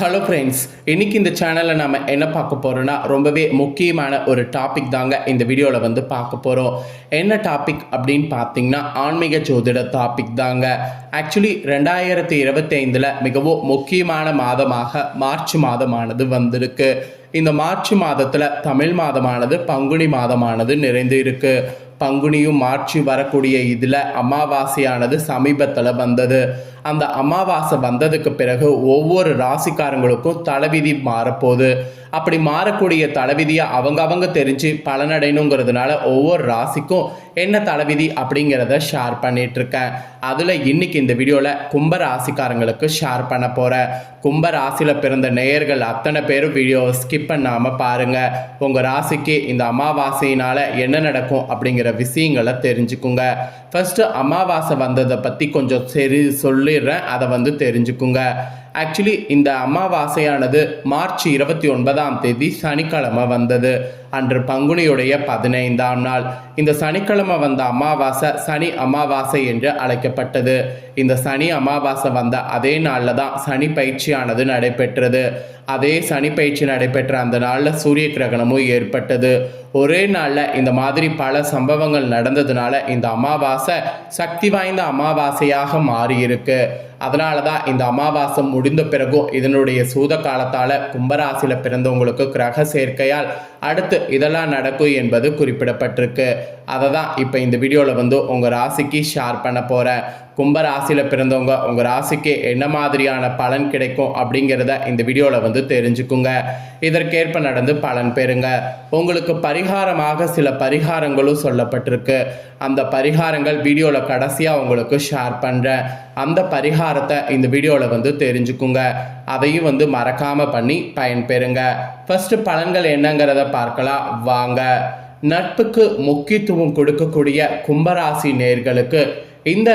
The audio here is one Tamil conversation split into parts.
ஹலோ ஃப்ரெண்ட்ஸ் இன்னைக்கு இந்த சேனலில் நம்ம என்ன பார்க்க போகிறோன்னா ரொம்பவே முக்கியமான ஒரு டாபிக் தாங்க இந்த வீடியோவில் வந்து பார்க்க போகிறோம் என்ன டாபிக் அப்படின்னு பார்த்தீங்கன்னா ஆன்மீக ஜோதிட டாபிக் தாங்க. ஆக்சுவலி ரெண்டாயிரத்தி இருபத்தைந்தில் மிகவும் முக்கியமான மாதமாக மார்ச் மாதமானது வந்திருக்கு. இந்த மார்ச் மாதத்தில் தமிழ் மாதமானது பங்குனி மாதமானது நிறைந்து இருக்குது பங்குனியும் மார்ச் வரக்கூடிய இதில் அமாவாசையானது சமீபத்தில் வந்தது. அந்த அமாவாசை வந்ததுக்கு பிறகு ஒவ்வொரு ராசிக்காரங்களுக்கும் தலைவிதி மாறப்போகுது. அப்படி மாறக்கூடிய தலைவிதியை அவங்க அவங்க தெரிஞ்சு பலனடையணுங்கிறதுனால ஒவ்வொரு ராசிக்கும் என்ன தலைவிதி அப்படிங்கிறத ஷேர் பண்ணிட்டு இருக்கேன் அதில் இன்னைக்கு இந்த வீடியோவில் கும்ப ராசிக்காரங்களுக்கு ஷேர் பண்ண போகிறேன் கும்ப ராசியில் பிறந்த நேயர்கள் அத்தனை பேரும் வீடியோவை ஸ்கிப் பண்ணாமல் பாருங்கள் உங்கள் ராசிக்கு இந்த அமாவாசையினால் என்ன நடக்கும் அப்படிங்கிற விஷயங்களை தெரிஞ்சுக்குங்க. ஃபஸ்ட்டு அமாவாசை வந்ததை பற்றி கொஞ்சம் சரி சொல்லிடுறேன். அதை வந்து தெரிஞ்சுக்குங்க. ஆக்சுவலி இந்த அமாவாசையானது மார்ச் இருபத்தி ஒன்பதாம் தேதி சனிக்கிழமை வந்தது. அன்று பங்குனியுடைய பதினைந்தாம் நாள். இந்த சனிக்கிழமை வந்த அமாவாசை சனி அமாவாசை என்று அழைக்கப்பட்டது. இந்த சனி அமாவாசை வந்த அதே நாளில் தான் சனி பயிற்சியானது நடைபெற்றது. அதே சனி பயிற்சி நடைபெற்ற அந்த நாளில் சூரிய கிரகணமும் ஏற்பட்டது. ஒரே நாளில் இந்த மாதிரி பல சம்பவங்கள் நடந்ததுனால இந்த அமாவாசை சக்தி வாய்ந்த அமாவாசையாக மாறியிருக்கு. அதனால தான் இந்த அமாவாசை முடிந்த பிறகும் இதனுடைய சூத காலத்தால் கும்பராசியில் பிறந்தவங்களுக்கு கிரக சேர்க்கையால் அடுத்து இதெல்லாம் நடக்கும் என்பது குறிப்பிடப்பட்டிருக்கு. அதை தான் இப்போ இந்த வீடியோவில் வந்து உங்கள் ராசிக்கு ஷேர் பண்ண போகிறேன் கும்ப ராசியில் பிறந்தவங்க உங்கள் ராசிக்கு என்ன மாதிரியான பலன் கிடைக்கும் அப்படிங்கிறத இந்த வீடியோவில் வந்து தெரிஞ்சுக்குங்க. இதற்கேற்ப நடந்து பலன் பெறுங்க. உங்களுக்கு பரிகாரமாக சில பரிகாரங்களும் சொல்லப்பட்டிருக்கு. அந்த பரிகாரங்கள் வீடியோவில் கடைசியாக உங்களுக்கு ஷேர் பண்ணுறேன் அந்த பரிகாரத்தை இந்த வீடியோவில் வந்து தெரிஞ்சுக்குங்க. அதையும் வந்து மறக்காமல் பண்ணி பயன்பெறுங்க. ஃபஸ்ட்டு பலன்கள் என்னங்கிறத பார்க்கலாம். வாங்க. நட்புக்கு முக்கியத்துவம் கொடுக்கக்கூடிய கும்பராசி நேர்களுக்கு இந்த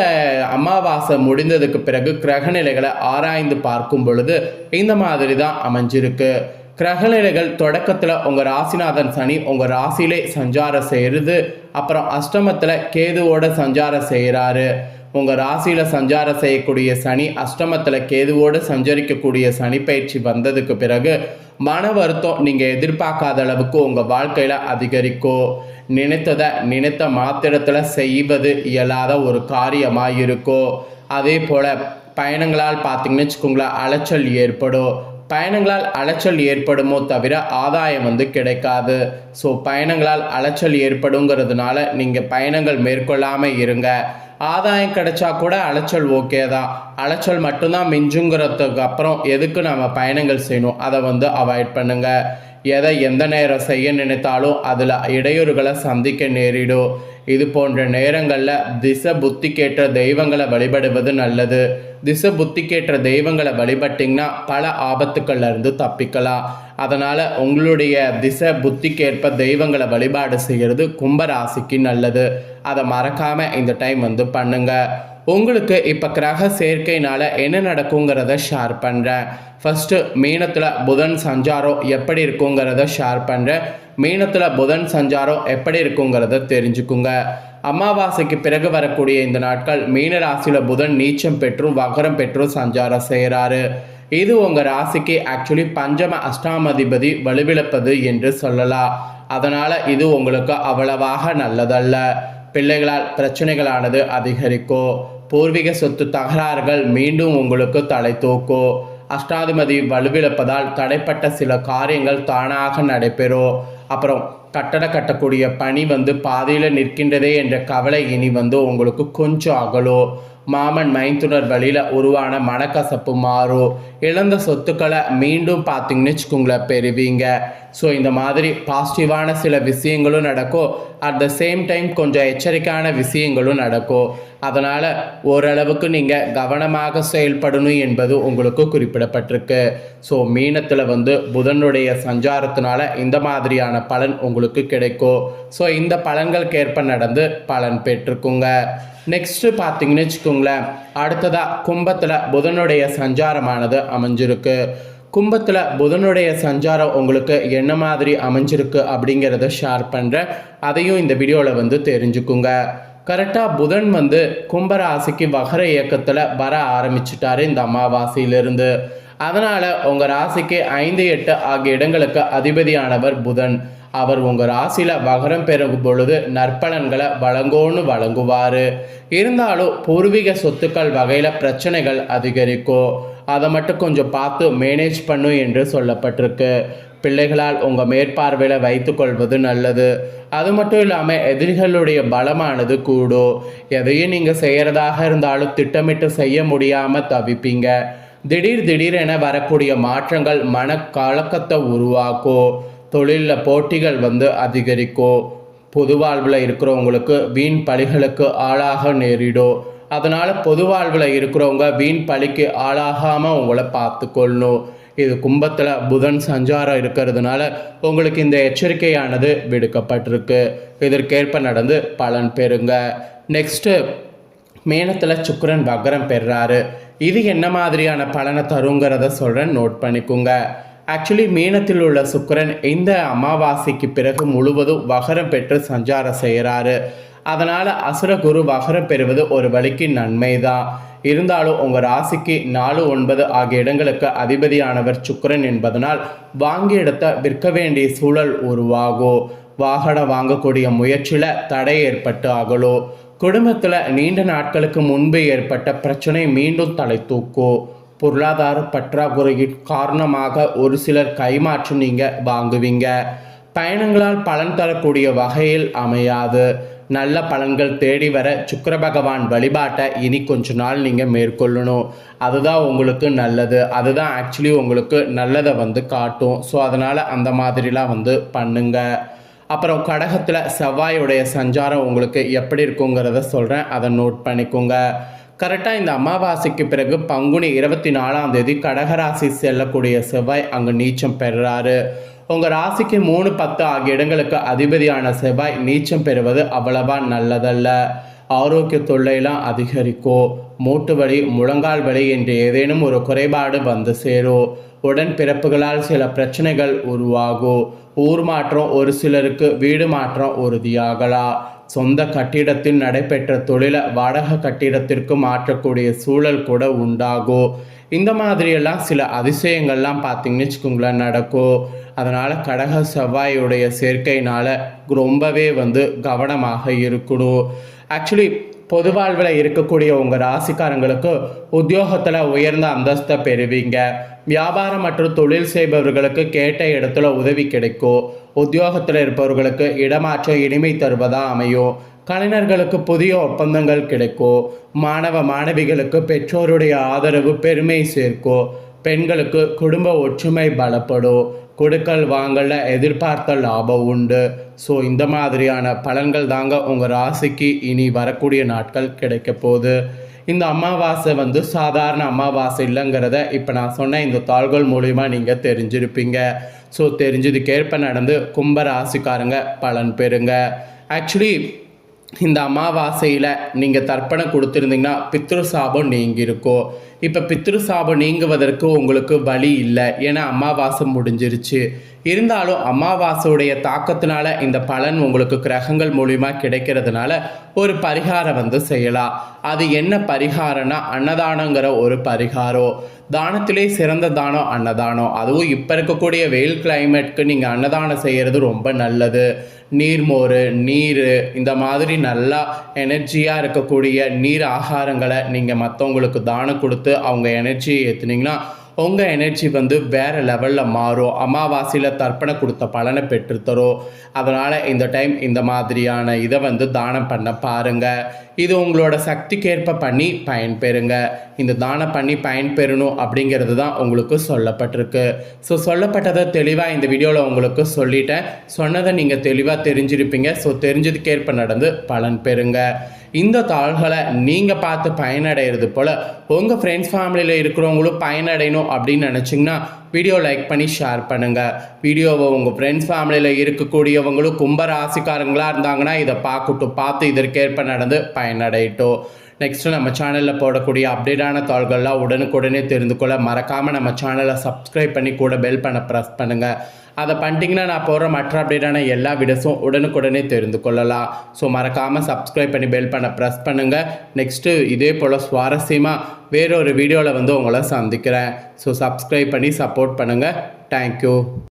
அமாவாசை முடிந்ததுக்கு பிறகு கிரகநிலைகளை ஆராய்ந்து பார்க்கும் பொழுது இந்த மாதிரி தான் அமைஞ்சிருக்கு. கிரகநிலைகள் தொடக்கத்தில் உங்கள் ராசிநாதன் சனி உங்கள் ராசியிலே சஞ்சாரம் செய்கிறது அப்புறம் அஷ்டமத்தில் கேதுவோட சஞ்சாரம் செய்கிறாரு உங்கள் ராசியில் சஞ்சாரம் செய்யக்கூடிய சனி அஷ்டமத்தில் கேதுவோடு சஞ்சரிக்கக்கூடிய சனி பயிற்சி வந்ததுக்கு பிறகு மன வருத்தம் நீங்கள் எதிர்பார்க்காத அளவுக்கு உங்கள் வாழ்க்கையில் அதிகரிக்கும் நினைத்ததை நினைத்த மாத்திரத்தில் செய்வது இயலாத ஒரு காரியமாக இருக்கும் அதே போல் பயணங்களால் பார்த்தீங்கன்னு வச்சுக்கோங்களேன் அலைச்சல் ஏற்படும். பயணங்களால் அலைச்சல் ஏற்படுமோ தவிர ஆதாயம் வந்து கிடைக்காது. ஸோ பயணங்களால் அலைச்சல் ஏற்படுங்கிறதுனால நீங்கள் பயணங்கள் மேற்கொள்ளாமல் இருங்க. ஆதாயம் கிடைச்சா கூட அலைச்சல் ஓகே தான். அலைச்சல் மட்டும்தான் மிஞ்சுங்கிறதுக்கு அப்புறம் எதுக்கு நம்ம பயணங்கள் செய்யணும்? அதை வந்து அவாய்ட் பண்ணுங்கள் எதை எந்த நேரம் செய்ய நினைத்தாலும் அதில் இடையூறுகளை சந்திக்க நேரிடும். இது போன்ற நேரங்களில் திசை புத்திக்கேற்ற தெய்வங்களை வழிபடுவது நல்லது. திசை புத்திக்கேற்ற தெய்வங்களை வழிபட்டிங்கன்னா பல ஆபத்துக்கள்ல இருந்து தப்பிக்கலாம். அதனால் உங்களுடைய திசை புத்திக்கேற்ப தெய்வங்களை வழிபாடு செய்கிறது கும்பராசிக்கு நல்லது. அதை மறக்காமல் இந்த டைம் வந்து பண்ணுங்கள் உங்களுக்கு இப்போ கிரக சேர்க்கைனால என்ன நடக்குங்கிறத ஷேர் பண்ணுறேன் ஃபஸ்ட்டு மீனத்தில் புதன் சஞ்சாரம் எப்படி இருக்குங்கிறத ஷேர் பண்ணுறேன் மீனத்தில் புதன் சஞ்சாரம் எப்படி இருக்குங்கிறத தெரிஞ்சுக்குங்க. அமாவாசைக்கு பிறகு வரக்கூடிய இந்த நாட்கள் மீன ராசியில் புதன் நீச்சம் பெற்றும் வகரம் பெற்றும் சஞ்சாரம் செய்கிறாரு இது உங்கள் ராசிக்கு ஆக்சுவலி பஞ்சம அஷ்டாமதிபதி வலுவிழப்பது என்று சொல்லலாம். அதனால் இது உங்களுக்கு அவ்வளவாக நல்லதல்ல. பிள்ளைகளால் பிரச்சனைகளானது அதிகரிக்கும் பூர்வீக சொத்து தகராறுகள் மீண்டும் உங்களுக்கு தலை தூக்கும் அஷ்டாதிபதி வலுவிழப்பதால் தடைப்பட்ட சில காரியங்கள் தானாக நடைபெறும். அப்புறம் கட்டட கட்டக்கூடிய பணி வந்து பாதியில் நிற்கின்றதே என்ற கவலை இனி வந்து உங்களுக்கு கொஞ்சம் அகலோ. மாமன் மைத்துனர் வழியில் உருவான மனக்கசப்பு மாறும் இழந்த சொத்துக்களை மீண்டும் பார்த்தீங்கன்னு வச்சுக்கோங்களேன் பெறுவீங்க. ஸோ இந்த மாதிரி பாசிட்டிவான சில விஷயங்களும் நடக்கும். அட் த சேம் டைம் கொஞ்சம் எச்சரிக்கையான விஷயங்களும் நடக்கும். அதனால் ஓரளவுக்கு நீங்கள் கவனமாக செயல்படணும் என்பது உங்களுக்கு குறிப்பிடப்பட்டிருக்கு. ஸோ மீனத்தில் வந்து புதனுடைய சஞ்சாரத்தினால இந்த மாதிரியான பலன் உங்களுக்கு கிடைக்கும். ஸோ இந்த பலன்களுக்கு ஏற்ப நடந்து பலன் பெற்றுக்குங்க நெக்ஸ்ட்டு பார்த்தீங்கன்னு வச்சுக்கோங்களேன். அடுத்ததாக கும்பத்தில் புதனுடைய சஞ்சாரமானது அமைஞ்சிருக்கு. கும்பத்தில் புதனுடைய சஞ்சாரம் உங்களுக்கு என்ன மாதிரி அமைஞ்சிருக்கு அப்படிங்கிறத ஷேர் பண்ணுறேன் அதையும் இந்த வீடியோவில் வந்து தெரிஞ்சுக்குங்க. கரெக்டாக புதன் வந்து கும்பராசிக்கு வகர இயக்கத்தில் வர ஆரம்பிச்சிட்டாரு இந்த அமாவாசையிலிருந்து. அதனால் உங்கள் ராசிக்கு ஐந்து எட்டு ஆகிய இடங்களுக்கு அதிபதியானவர் புதன். அவர் உங்கள் ராசியில் வகரம் பெறும் பொழுது நற்பலன்களை வழங்கோன்னு வழங்குவார். இருந்தாலும் பூர்வீக சொத்துக்கள் வகையில் பிரச்சனைகள் அதிகரிக்கும் அதை மட்டும் கொஞ்சம் பார்த்து மேனேஜ் பண்ணும் என்று சொல்லப்பட்டிருக்கு. பிள்ளைகளால் உங்கள் மேற்பார்வையில் வைத்துக்கொள்வது நல்லது. அது மட்டும் இல்லாமல் எதிரிகளுடைய பலமானது கூடும் எதையும் நீங்கள் செய்கிறதாக இருந்தாலும் திட்டமிட்டு செய்ய முடியாமல் தவிப்பீங்க. திடீர் திடீரென வரக்கூடிய மாற்றங்கள் மன கலக்கத்தை உருவாக்கும் தொழிலில் போட்டிகள் வந்து அதிகரிக்கும் பொது வாழ்வில் இருக்கிறவங்களுக்கு வீண் பழிகளுக்கு ஆளாக நேரிடும் அதனால் பொது வாழ்வில் இருக்கிறவங்க வீண் பழிக்கு ஆளாகாமல் உங்களை பார்த்துக்கொள்ளணும் இது கும்பத்தில் புதன் சஞ்சாரம் இருக்கிறதுனால உங்களுக்கு இந்த எச்சரிக்கையானது விடுக்கப்பட்டிருக்கு. இதற்கேற்ப நடந்து பலன் பெறுங்க. நெக்ஸ்ட்டு மேனத்தில் சுக்கரன் வக்ரம் பெறாரு. இது என்ன மாதிரியான பலனை தருங்கிறத சொல்கிறேன் நோட் பண்ணிக்கோங்க. ஆக்சுவலி மீனத்தில் உள்ள சுக்கரன் இந்த அமாவாசைக்கு பிறகு முழுவதும் வகரம் பெற்று சஞ்சாரம் செய்கிறாரு. அதனால் அசுரகுரு வகரம் பெறுவது ஒரு வழிக்கு நன்மை தான் இருந்தாலும் உங்கள் ராசிக்கு நாலு ஒன்பது ஆகிய இடங்களுக்கு அதிபதியானவர் சுக்கரன் என்பதனால் வாங்கிய இடத்தை விற்க வேண்டிய சூழல் உருவாகும் வாகனம் வாங்கக்கூடிய முயற்சியில் தடை ஏற்பட்டு ஆகலோ. குடும்பத்தில் நீண்ட நாட்களுக்கு முன்பு ஏற்பட்ட பிரச்சனை மீண்டும் தலை தூக்கும் பொருளாதார பற்றாக்குறையின் காரணமாக ஒரு சிலர் கைமாற்றம் நீங்கள் வாங்குவீங்க. பயணங்களால் பலன் தரக்கூடிய வகையில் அமையாது. நல்ல பலன்கள் தேடி வர சுக்கர பகவான் வழிபாட்டை இனி கொஞ்ச நாள் நீங்கள் மேற்கொள்ளணும். அதுதான் உங்களுக்கு நல்லது. அதுதான் ஆக்சுவலி உங்களுக்கு நல்லதை வந்து காட்டும். ஸோ அதனால் அந்த மாதிரிலாம் வந்து பண்ணுங்கள் அப்புறம் கடகத்தில் செவ்வாயுடைய சஞ்சாரம் உங்களுக்கு எப்படி இருக்குங்கிறத சொல்கிறேன் அதை நோட் பண்ணிக்கோங்க. கரெக்டாக இந்த அமாவாசைக்கு பிறகு பங்குனி இருபத்தி நாலாம் தேதி கடகராசி செல்லக்கூடிய செவ்வாய் அங்கே நீச்சம் பெறுறாரு. உங்கள் ராசிக்கு மூணு பத்து ஆகிய இடங்களுக்கு அதிபதியான செவ்வாய் நீச்சம் பெறுவது அவ்வளவா நல்லதல்ல. ஆரோக்கிய தொல்லையெல்லாம் அதிகரிக்கும். மூட்டு வலி முழங்கால் வலி என்று ஏதேனும் ஒரு குறைபாடு வந்து சேரும். உடன் பிறப்புகளால் சில பிரச்சனைகள் உருவாகும். ஊர் மாற்றம் ஒரு சிலருக்கு வீடு மாற்றம் உறுதியாகலாம். சொந்த கட்டிடத்தில் நடைபெற்ற தொழிலை வாடகை கட்டிடத்திற்கு மாற்றக்கூடிய சூழல் கூட உண்டாகும் இந்த மாதிரியெல்லாம் சில அதிசயங்கள்லாம் பார்த்தீங்கன்னு வச்சுக்கோங்களேன் நடக்கும் அதனால் கடக செவ்வாயுடைய சேர்க்கையினால் ரொம்பவே வந்து கவனமாக இருக்கணும் ஆக்சுவலி பொது வாழ்வில் இருக்கக்கூடிய உங்கள் ராசிக்காரங்களுக்கு உத்தியோகத்தில் உயர்ந்த அந்தஸ்தை பெறுவீங்க. வியாபாரம் மற்றும் தொழில் செய்பவர்களுக்கு கேட்ட இடத்துல உதவி கிடைக்கும் உத்தியோகத்தில் இருப்பவர்களுக்கு இடமாற்றம் இனிமை தருவதாக அமையும் கலைஞர்களுக்கு புதிய ஒப்பந்தங்கள் கிடைக்கும் மாணவ மாணவிகளுக்கு பெற்றோருடைய ஆதரவு பெருமை சேர்க்கும் பெண்களுக்கு குடும்ப ஒற்றுமை பலப்படும் கொடுக்கல் வாங்கல எதிர்பார்த்த லாபம் உண்டு. ஸோ இந்த மாதிரியான பலன்கள் தாங்க உங்கள் ராசிக்கு இனி வரக்கூடிய நாட்கள் கிடைக்க போகுது. இந்த அமாவாசை வந்து சாதாரண அமாவாசை இல்லைங்கிறத இப்போ நான் சொன்ன இந்த தாள்கள் மூலிமா நீங்கள் தெரிஞ்சிருப்பீங்க. ஸோ தெரிஞ்சதுக்கேற்ப நடந்து கும்ப ராசிக்காரங்க பலன் பெறுங்க. ஆக்சுவலி இந்த அமாவாசையில் நீங்கள் தர்ப்பணம் கொடுத்துருந்தீங்கன்னா பித்ரு சாபம் நீங்கியிருக்கும். இப்போ பித்ரு சாபம் நீங்குவதற்கு உங்களுக்கு வழி இல்லை. ஏன்னா அமாவாசை முடிஞ்சிருச்சு. இருந்தாலும் அமாவாசையுடைய தாக்கத்தினால இந்த பலன் உங்களுக்கு கிரகங்கள் மூலிமா கிடைக்கிறதுனால ஒரு பரிகாரம் வந்து செய்யலாம். அது என்ன பரிகாரம்னா அன்னதானங்கிற ஒரு பரிகாரம். தானத்திலே சிறந்த தானம் அன்னதானம். அதுவும் இப்போ இருக்கக்கூடிய வெயில் கிளைமேட்க்கு நீங்கள் அன்னதானம் செய்கிறது ரொம்ப நல்லது. நீர்மோர் நீர் இந்த மாதிரி நல்லா எனர்ஜியாக இருக்கக்கூடிய நீர் ஆகாரங்களை நீங்கள் மற்றவங்களுக்கு தானம் கொடுத்து அவங்க எனர்ஜியை ஏற்றுனீங்கன்னா உங்கள் எனர்ஜி வந்து வேறு லெவலில் மாறும். அமாவாசையில் தர்ப்பணை கொடுத்த பலனை பெற்றுத்தரும். அதனால் இந்த டைம் இந்த மாதிரியான இதை வந்து தானம் பண்ண பாருங்கள் இது உங்களோட சக்திக்கேற்ப பண்ணி பயன்பெறுங்க. இந்த தானம் பண்ணி பயன்பெறணும் அப்படிங்கிறது தான் உங்களுக்கு சொல்லப்பட்டிருக்கு. ஸோ சொல்லப்பட்டதை தெளிவாக இந்த வீடியோவில் உங்களுக்கு சொல்லிட்டேன். சொன்னதை நீங்கள் தெளிவாக தெரிஞ்சிருப்பீங்க. ஸோ தெரிஞ்சதுக்கேற்ப நடந்து பலன் பெறுங்க. இந்த தாள்களை நீங்கள் பார்த்து பயனடைகிறது போல் உங்கள் ஃப்ரெண்ட்ஸ் ஃபேமிலியில் இருக்கிறவங்களும் பயனடையணும் அப்படின்னு நினச்சிங்கன்னா வீடியோ லைக் பண்ணி ஷேர் பண்ணுங்கள் வீடியோவை உங்கள் ஃப்ரெண்ட்ஸ் ஃபேமிலியில் இருக்கக்கூடியவங்களும் கும்ப ராசிக்காரங்களாக இருந்தாங்கன்னா இதை பார்க்கட்டும் பார்த்து இதற்கேற்ப நடந்து பயனடையட்டும். நெக்ஸ்ட்டு நம்ம சேனலில் போடக்கூடிய அப்டேட்டான தாள்கள்லாம் உடனுக்குடனே தெரிந்து கொள்ள மறக்காமல் நம்ம சேனலை சப்ஸ்கிரைப் பண்ணி கூட பெல் பண்ண ப்ரெஸ் பண்ணுங்கள் அதை பண்ணிட்டீங்கன்னா நான் போடுற மற்ற அப்டேட்டான எல்லா வீடியோஸும் உடனுக்குடனே தெரிந்து கொள்ளலாம். ஸோ மறக்காமல் சப்ஸ்கிரைப் பண்ணி பெல் பண்ண ப்ரெஸ் பண்ணுங்கள் நெக்ஸ்ட்டு இதே போல் சுவாரஸ்யமாக வேறொரு வீடியோவில் வந்து உங்களை சந்திக்கிறேன். ஸோ சப்ஸ்கிரைப் பண்ணி சப்போர்ட் பண்ணுங்கள் தேங்க்யூ